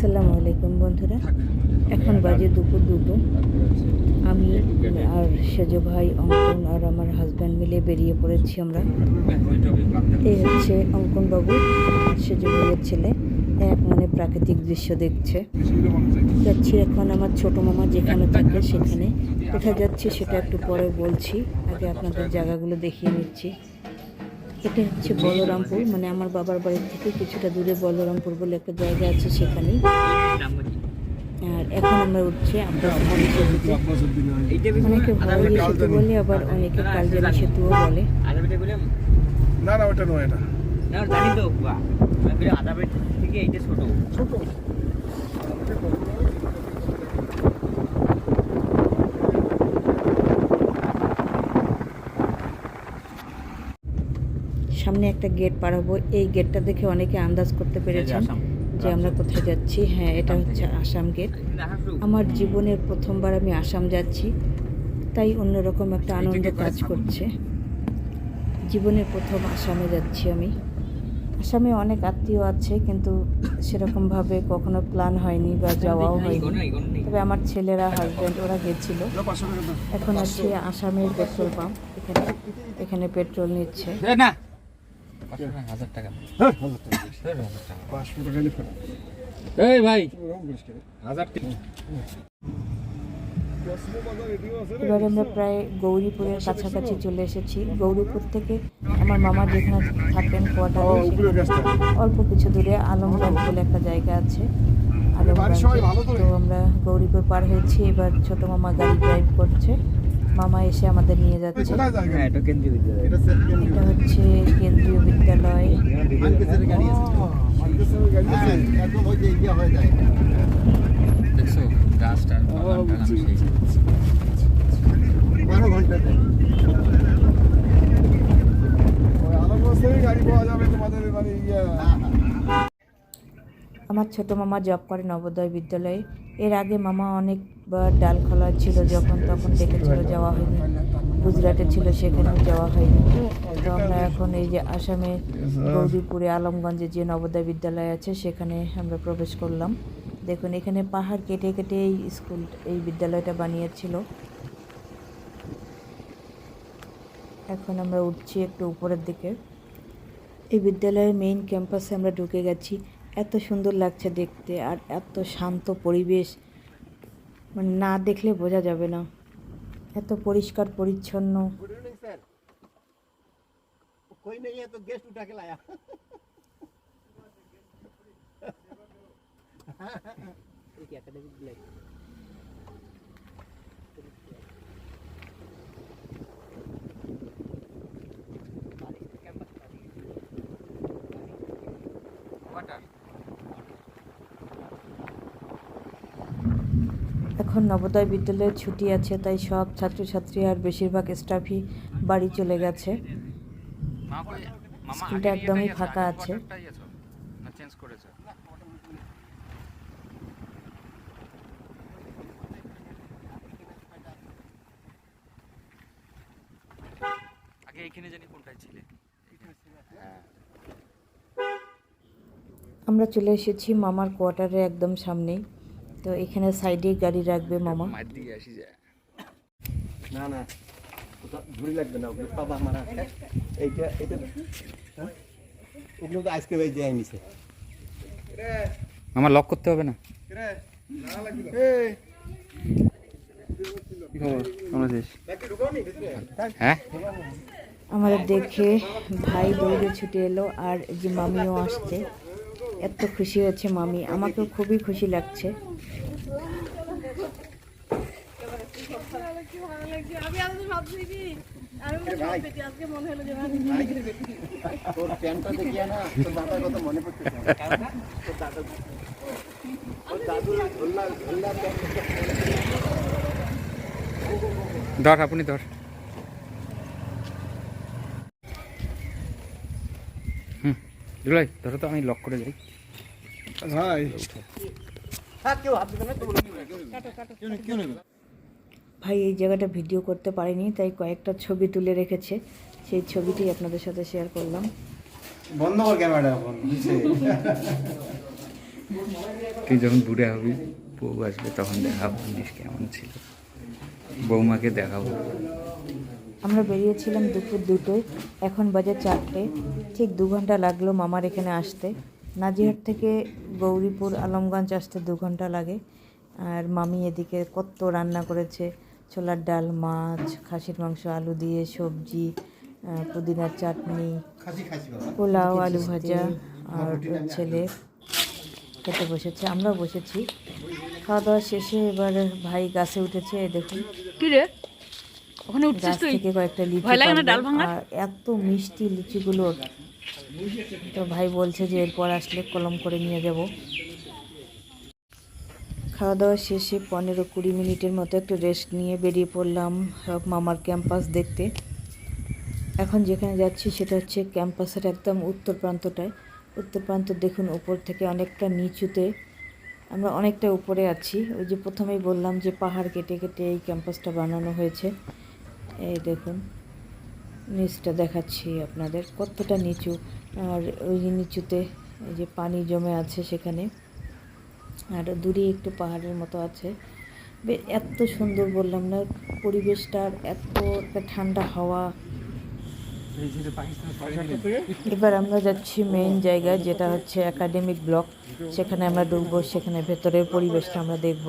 আসসালামু আলাইকুম বন্ধুরা। এখন বাজে দুপুর দুটো। আমি আর সেজ ভাই অঙ্কন আর আমার হাজব্যান্ড মিলে বেরিয়ে পড়েছি আমরা। এই হচ্ছে অঙ্কন বাবু সেজ ভাইয়ের ছেলে। এক মানে প্রাকৃতিক দৃশ্য দেখছে। যাচ্ছি এখন আমার ছোট মামা যেখানে থাকে সেখানে। কোথায় যাচ্ছে সেটা একটু পরে বলছি। আগে আপনাদের জায়গাগুলো দেখিয়ে নিচ্ছি। এটা হচ্ছে বলরামপুর মানে আমার বাবার বাড়ির থেকে কিছুটা দূরে বলরামপুর বলে একটা জায়গা আছে সেখানে আর এখন আমরা উঠছি অনেকে ভারী সেতু বলে আবার অনেকে কালজারি সেতুও বলে। না না ওটা নয় এটা। ছোট। সামনে একটা গেট পার হব। এই গেটটা দেখে অনেকে আন্দাজ করতে পেরেছেন যে আমরা কোথায় যাচ্ছি। হ্যাঁ এটা হচ্ছে আসাম গেট আমার জীবনের প্রথমবার আমি আসাম যাচ্ছি। তাই অন্যরকম একটা আনন্দ কাজ করছে। জীবনের প্রথম আসামে যাচ্ছি আমি। আসামে অনেক আত্মীয় আছে কিন্তু সেরকমভাবে কখনো প্ল্যান হয়নি বা যাওয়াও হয়নি। তবে আমার ছেলেরা হাজব্যান্ড ওরা গেছিল। এখন আছে আসামের পেট্রোল পাম্প এখানে এখানে পেট্রোল নিচ্ছে। হাজার এবার আমরা প্রায় গৌরীপুরের কাছাকাছি চলে এসেছি। গৌরীপুর থেকে আমার মামা যেখানে থাকেন কোয়ার্টারে অল্প কিছু দূরে আলমগঞ্জ বলে একটা জায়গা আছে। তো? তো আমরা গৌরীপুর পার হয়েছি। এবার ছোট মামা গাড়ি ড্রাইভ করছে। মামা এসে আমাদের নিয়ে যাচ্ছে। হ্যাঁ এটা হচ্ছে কেন্দ্রীয় বিদ্যালয়। হয়ে মানে ইয়ে আমার ছোট মামা জব করে নবোদয় বিদ্যালয়ে। এর আগে মামা অনেকবার ডাল খোলা ছিল যখন, তখন ডেকেছিল যাওয়া হয়নি। গুজরাটে ছিল, সেখানেও যাওয়া হয়নি। তো আমরা এখন এই যে আসামে গৌরীপুরে আলমগঞ্জে যে নবোদয় বিদ্যালয় আছে, সেখানে আমরা প্রবেশ করলাম। দেখুন, এখানে পাহাড় কেটে কেটে এই স্কুল, এই বিদ্যালয়টা বানিয়েছিল। এখন আমরা উঠছি একটু উপরের দিকে। এই বিদ্যালয়ের মেইন ক্যাম্পাসে আমরা ঢুকে গেছি। এত সুন্দর লাগছে দেখতে আর এত শান্ত পরিবেশ। মানে না দেখলে বোঝা যাবে না এত পরিষ্কার পরিচ্ছন্ন गुड इवनिंग सर कोई नहीं है तो गेस्ट उठा के लाया এখন নবোদয় বিদ্যালয়ের ছুটি আছে তাই সব ছাত্রছাত্রী আর বেশিরভাগ স্টাফই বাড়ি চলে গেছে। স্কুলটা একদমই ফাঁকা আছে। এইখানে জানি কোনটায় ছিলে? আমরা চলে এসেছি মামার কোয়ার্টারে একদম সামনেই। তো এখানে সাইডে গাড়ি রাখবে মামা। না না ঝুড়ি লাগবে না ওগুলো সব আমার এইটা এটা হ্যাঁ? ওগুলো তো নিছে। আমার লক করতে হবে না? হ্যাঁ? আমাদের দেখে ভাই দৌড়ে ছুটে এলো আর এই যে মামিও আসছে এত খুশি হয়েছে মামি। আমাকেও খুবই খুশি লাগছে। ধর আপনি ধর। হুম দুলাই ধরো তো আমি লক করে যাই। ভাই। ভাই এই জায়গাটা ভিডিও করতে পারিনি তাই কয়েকটা ছবি তুলে রেখেছে। সেই ছবিটি আপনাদের সাথে শেয়ার করলাম। বন্ধ কর ক্যামেরাটা এখন তুই যখন বুড়ে হবি বউ আসবে তখন দেখাবো জিনিস কেমন ছিল। বৌমাকে দেখাবো। আমরা বেরিয়েছিলাম দুপুর দুটোয় এখন বাজে চারটে। ঠিক দু ঘণ্টা লাগল মামার এখানে আসতে। নাজিহাট থেকে গৌরীপুর আলমগঞ্জ আসতে দু ঘণ্টা লাগে। আর মামি এদিকে কত রান্না করেছে। ছোলার ডাল মাছ খাসির মাংস আলু দিয়ে সবজি পুদিনার চাটনি পোলাও আলু ভাজা আর ছেলে খেতে বসেছে আমরাও বসেছি। খাওয়া দাওয়া শেষে এবার ভাই গাছে উঠেছে দেখুন। ওখানে গাছ থেকে কয়েকটা লিচু এত মিষ্টি লিচুগুলো। তো ভাই বলছে যে এরপর আসলে কলম করে নিয়ে যাব। খাওয়া দাওয়া শেষে পনেরো কুড়ি মিনিটের মতো একটু রেস্ট নিয়ে বেরিয়ে পড়লাম মামার ক্যাম্পাস দেখতে। এখন যেখানে যাচ্ছি সেটা হচ্ছে ক্যাম্পাসের একদম উত্তর প্রান্তটায়। উত্তর প্রান্ত দেখুন উপর থেকে অনেকটা নিচুতে। আমরা অনেকটা উপরে আছি। ওই যে প্রথমেই বললাম যে পাহাড় কেটে কেটে এই ক্যাম্পাসটা বানানো হয়েছে। এই দেখুন। নিচটা দেখাচ্ছি আপনাদের, কতটা নিচু, আর ওই নিচুতে যে পানি জমে আছে সেখানে, আর দূরে একটু পাহাড়ের মতো আছে। এত সুন্দর বললাম না, পরিবেশটা আর এত একটা ঠান্ডা হাওয়া। এবার আমরা যাচ্ছি মেইন জায়গায়, যেটা হচ্ছে একাডেমিক ব্লক সেখানে আমরা ঢুকবো, সেখানে ভেতরের পরিবেশটা আমরা দেখব।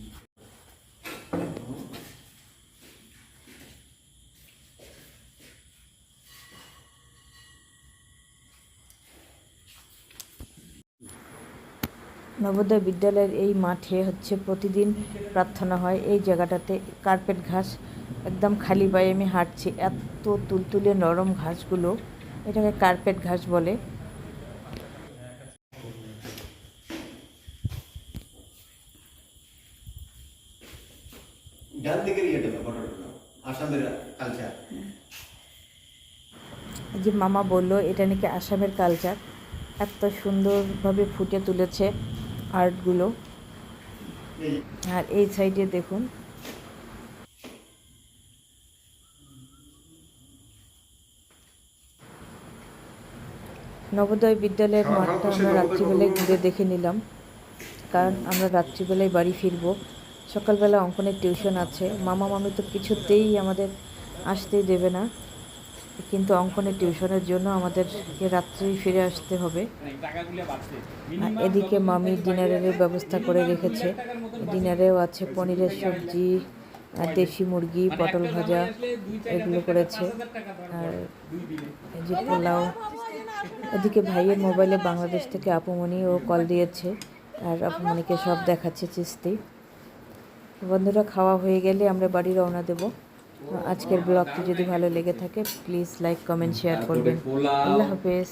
নবোদয় বিদ্যালয়ের এই মাঠে হচ্ছে প্রতিদিন প্রার্থনা হয়। এই জায়গাটাতে কার্পেট ঘাস একদম খালি পায়ে আমি হাঁটছি। এত তুলতুলে নরম ঘাসগুলো এটাকে কার্পেট ঘাস বলে। যে মামা বলল এটা নাকি আসামের কালচার এত সুন্দরভাবে ফুটে তুলেছে। আর্টগুলো। আর এই সাইডে দেখুন। নবোদয় বিদ্যালয়ের মাঠটা আমরা রাত্রিবেলায় ঘুরে দেখে নিলাম। কারণ আমরা রাত্রিবেলায় বাড়ি ফিরবো। সকালবেলা অঙ্কনের টিউশন আছে। মামা মামি তো কিছুতেই আমাদের আসতেই দেবে না। কিন্তু অঙ্কনের টিউশনের জন্য আমাদেরকে রাত্রেই ফিরে আসতে হবে। এদিকে মামি ডিনারের ব্যবস্থা করে রেখেছে। ডিনারেও আছে পনিরের সবজি দেশি মুরগি, পটল ভাজা এগুলো করেছে। আর যে পোলাও। এদিকে ভাইয়ের মোবাইলে বাংলাদেশ থেকে আপুমণি ও কল দিয়েছে, আর আপুমণিকে সব দেখাচ্ছে চিস্তি। বন্ধুরা, খাওয়া হয়ে গেলে আমরা বাড়ি রওনা দেব। আজকের ব্লগটি যদি ভালো লেগে থাকে প্লিজ লাইক কমেন্ট শেয়ার করবেন। আল্লাহ হাফেজ।